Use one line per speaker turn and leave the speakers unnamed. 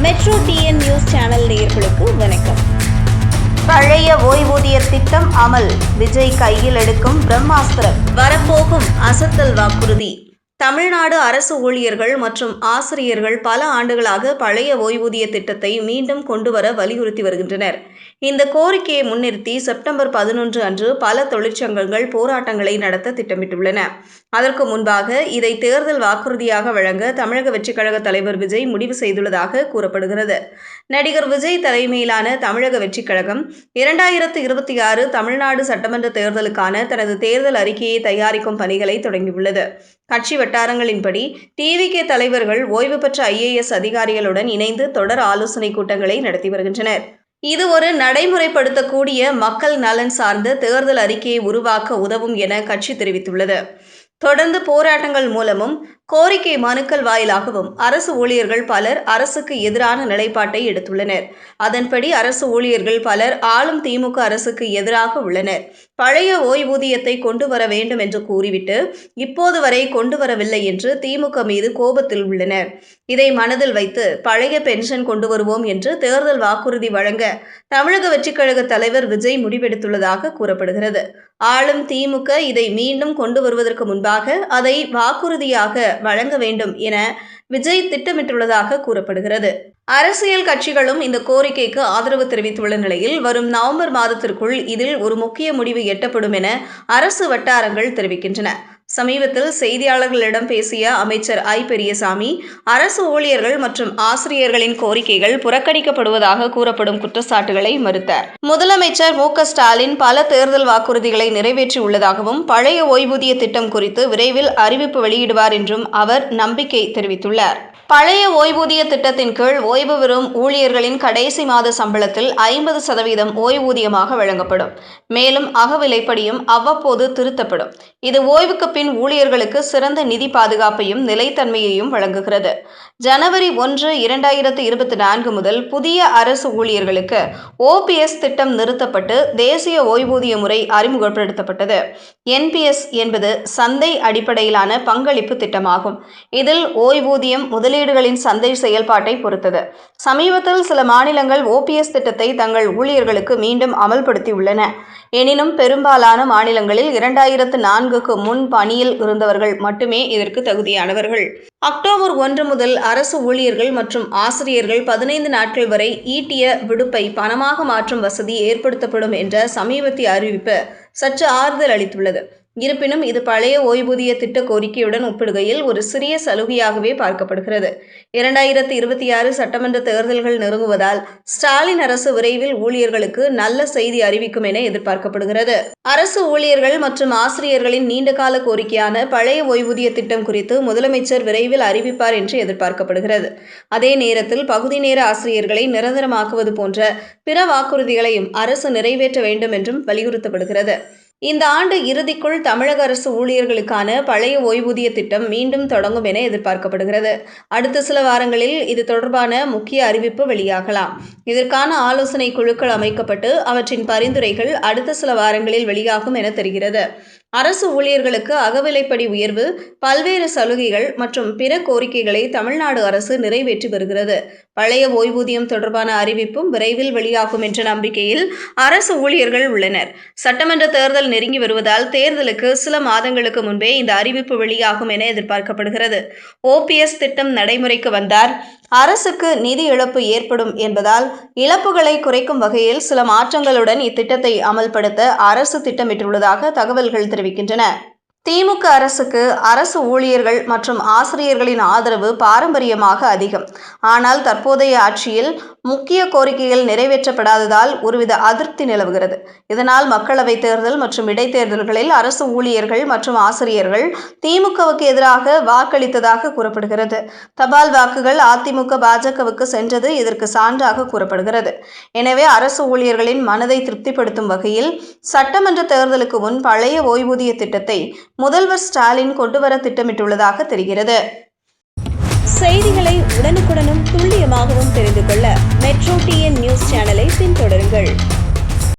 Metro TN news channel நேயர்களுக்கு வணக்கம். பழைய ஓய்வூதியர் திட்டம் அமல். விஜய் கையில் எடுக்கும் பிரம்மாஸ்திரம். வரப்போகும் அசத்தல் வாக்குறுதி. தமிழ்நாடு அரசு ஊழியர்கள் மற்றும் ஆசிரியர்கள் பல ஆண்டுகளாக பழைய ஓய்வூதிய திட்டத்தை மீண்டும் கொண்டுவர வலியுறுத்தி வருகின்றனர். இந்த கோரிக்கையை முன்னிறுத்தி செப்டம்பர் பதினொன்று அன்று பல தொழிற்சங்கங்கள் போராட்டங்களை நடத்த திட்டமிட்டுள்ளன. அதற்கு முன்பாக இதை தேர்தல் வாக்குறுதியாக வழங்க தமிழக வெற்றிக் கழக தலைவர் விஜய் முடிவு செய்துள்ளதாக கூறப்படுகிறது. நடிகர் விஜய் தலைமையிலான தமிழக வெற்றிக் கழகம் இரண்டாயிரத்து இருபத்தி ஆறு தமிழ்நாடு சட்டமன்ற தேர்தலுக்கான தனது தேர்தல் அறிக்கையை தயாரிக்கும் பணிகளை தொடங்கியுள்ளது. கட்சி வட்டாரங்களின்படி டிவிகே தலைவர்கள் ஓய்வு பெற்ற ஐஏஎஸ் அதிகாரிகளுடன் இணைந்து தொடர் ஆலோசனை கூட்டங்களை நடத்தி வருகின்றனர். இது ஒரு நடைமுறைப்படுத்தக்கூடிய மக்கள் நலன் சார்ந்த தேர்தல் அறிக்கையை உருவாக்க உதவும் என கட்சி தெரிவித்துள்ளது. தொடர்ந்து போராட்டங்கள் மூலமும் கோரிக்கை மனுக்கள் வாயிலாகவும் அரசு ஊழியர்கள் பலர் அரசுக்கு எதிரான நிலைப்பாட்டை எடுத்துள்ளனர். அதன்படி அரசு ஊழியர்கள் பலர் ஆளும் திமுக அரசுக்கு எதிராக உள்ளனர். பழைய ஓய்வூதியத்தை கொண்டு வர வேண்டும் என்று கூறிவிட்டு இப்போது வரை கொண்டு வரவில்லை என்று திமுக மீது கோபத்தில் உள்ளனர். இதை மனதில் வைத்து பழைய பென்ஷன் கொண்டு வருவோம் என்று தேர்தல் வாக்குறுதி வழங்க தமிழக வெற்றிக் கழக தலைவர் விஜய் முடிவெடுத்துள்ளதாக கூறப்படுகிறது. ஆளும் திமுக இதை மீண்டும் கொண்டு வருவதற்கு முன்பாக அதை வாக்குறுதியாக வழங்க வேண்டும் என விஜய் திட்டமிட்டுள்ளதாக கூறப்படுகிறது. அரசியல் கட்சிகளும் இந்த கோரிக்கைக்கு ஆதரவு தெரிவித்துள்ள நிலையில் வரும் நவம்பர் மாதத்திற்குள் இதில் ஒரு முக்கிய முடிவு எட்டப்படும் என அரசு வட்டாரங்கள் தெரிவிக்கின்றன. சமீபத்தில் செய்தியாளர்களிடம் பேசிய அமைச்சர் ஐ. பெரியசாமி அரசு ஊழியர்கள் மற்றும் ஆசிரியர்களின் கோரிக்கைகள் புறக்கணிக்கப்படுவதாக கூறப்படும் குற்றச்சாட்டுகளை மறுத்தார். முதலமைச்சர் மு. ஸ்டாலின் பல தேர்தல் வாக்குறுதிகளை நிறைவேற்றியுள்ளதாகவும் பழைய ஓய்வூதிய திட்டம் குறித்து விரைவில் அறிவிப்பு வெளியிடுவார் என்றும் அவர் நம்பிக்கை தெரிவித்துள்ளார். பழைய ஓய்வூதிய திட்டத்தின் கீழ் ஓய்வு பெறும் ஊழியர்களின் கடைசி மாத சம்பளத்தில் ஐம்பது சதவீதம் ஓய்வூதியமாக வழங்கப்படும். மேலும் அகவிலைப்படியும் அவ்வப்போது திருத்தப்படும். இது ஓய்வுக்கு பின் ஊழியர்களுக்கு சிறந்த நிதி பாதுகாப்பையும் நிலைத்தன்மையையும் வழங்குகிறது. ஜனவரி ஒன்று இரண்டாயிரத்து இருபத்தி நான்கு முதல் புதிய அரசு ஊழியர்களுக்கு ஓபிஎஸ் திட்டம் நிறுத்தப்பட்டு தேசிய ஓய்வூதிய முறை அறிமுகப்படுத்தப்பட்டது. என்பிஎஸ் என்பது சந்தை அடிப்படையிலான பங்களிப்பு திட்டமாகும். இதில் ஓய்வூதியம் முதலீடுகளின் சந்தை செயல்பாட்டை பொறுத்தது. சமீபத்தில் சில மாநிலங்கள் ஓபிஎஸ் திட்டத்தை தங்கள் ஊழியர்களுக்கு மீண்டும் அமல்படுத்தியுள்ளன. எனினும் பெரும்பாலான மாநிலங்களில் இரண்டாயிரத்து நான்குக்கு முன் பணியில் இருந்தவர்கள் மட்டுமே இதற்கு தகுதியானவர்கள். அக்டோபர் ஒன்று முதல் அரசு ஊழியர்கள் மற்றும் ஆசிரியர்கள் பதினைந்து நாட்கள் வரை ஈட்டிய விடுப்பை பணமாக மாற்றும் வசதி ஏற்படுத்தப்படும் என்ற சமீபத்திய அறிவிப்பு சற்று ஆறுதல் அளித்துள்ளது. இருப்பினும் இது பழைய ஓய்வூதிய திட்ட கோரிக்கையுடன் ஒப்பிடுகையில் ஒரு சிறிய சலுகையாகவே பார்க்கப்படுகிறது. இரண்டாயிரத்தி இருபத்தி ஆறு சட்டமன்ற தேர்தல்கள் நெருங்குவதால் ஸ்டாலின் அரசு விரைவில் ஊழியர்களுக்கு நல்ல செய்தி அறிவிக்கும் என எதிர்பார்க்கப்படுகிறது. அரசு ஊழியர்கள் மற்றும் ஆசிரியர்களின் நீண்டகால கோரிக்கையான பழைய ஓய்வூதிய திட்டம் குறித்து முதலமைச்சர் விரைவில் அறிவிப்பார் என்று எதிர்பார்க்கப்படுகிறது. அதே நேரத்தில் பகுதி நேர ஆசிரியர்களை நிரந்தரமாக்குவது போன்ற பிற வாக்குறுதிகளையும் அரசு நிறைவேற்ற வேண்டும் என்றும் வலியுறுத்தப்படுகிறது. இந்த ஆண்டு இறுதிக்குள் தமிழக அரசு ஊழியர்களுக்கான பழைய ஓய்வூதிய திட்டம் மீண்டும் தொடங்கும் என எதிர்பார்க்கப்படுகிறது. அடுத்த சில வாரங்களில் இது தொடர்பான முக்கிய அறிவிப்பு வெளியாகலாம். இதற்கான ஆலோசனை குழுக்கள் அமைக்கப்பட்டு அவற்றின் பரிந்துரைகள் அடுத்த சில வாரங்களில் வெளியாகும் என தெரிகிறது. அரசு ஊழியர்களுக்கு அகவிலைப்படி உயர்வு பல்வேறு சலுகைகள் மற்றும் பிற கோரிக்கைகளை தமிழ்நாடு அரசு நிறைவேற்றி வருகிறது. பழைய ஓய்வூதியம் தொடர்பான அறிவிப்பும் விரைவில் வெளியாகும் என்ற நம்பிக்கையில் அரசு ஊழியர்கள் உள்ளனர். சட்டமன்ற தேர்தல் நெருங்கி வருவதால் தேர்தலுக்கு சில மாதங்களுக்கு முன்பே இந்த அறிவிப்பு வெளியாகும் என எதிர்பார்க்கப்படுகிறது. ஓபிஎஸ் திட்டம் நடைமுறைக்கு வந்தால் அரசுக்கு நிதி இழப்பு ஏற்படும் என்பதால் இழப்புகளை குறைக்கும் வகையில் சில மாற்றங்களுடன் இத்திட்டத்தை அமல்படுத்த அரசு திட்டமிட்டுள்ளதாக தகவல்கள் தெரிவிக்கின்றன. திமுக அரசுக்கு அரசு ஊழியர்கள் மற்றும் ஆசிரியர்களின் ஆதரவு பாரம்பரியமாக அதிகம். ஆனால் தற்போதைய ஆட்சியில் முக்கிய கோரிக்கைகள் நிறைவேற்றப்படாததால் ஒருவித அதிருப்தி நிலவுகிறது. இதனால் மக்களவைத் தேர்தல் மற்றும் இடைத்தேர்தல்களில் அரசு ஊழியர்கள் மற்றும் ஆசிரியர்கள் திமுகவுக்கு எதிராக வாக்களித்ததாக கூறப்படுகிறது. தபால் வாக்குகள் அதிமுக பாஜகவுக்கு சென்றது இதற்கு சான்றாக கூறப்படுகிறது. எனவே அரசு ஊழியர்களின் மனதை திருப்திப்படுத்தும் வகையில் சட்டமன்ற தேர்தலுக்கு முன் பழைய ஓய்வூதிய திட்டத்தை முதல்வர் ஸ்டாலின் கொண்டுவர திட்டமிட்டுள்ளதாக தெரிகிறது. செய்திகளை உடனுக்குடனும் துல்லியமாகவும் தெரிந்து கொள்ள மெட்ரோ டிஎன் நியூஸ் சேனலை பின்தொடருங்கள்.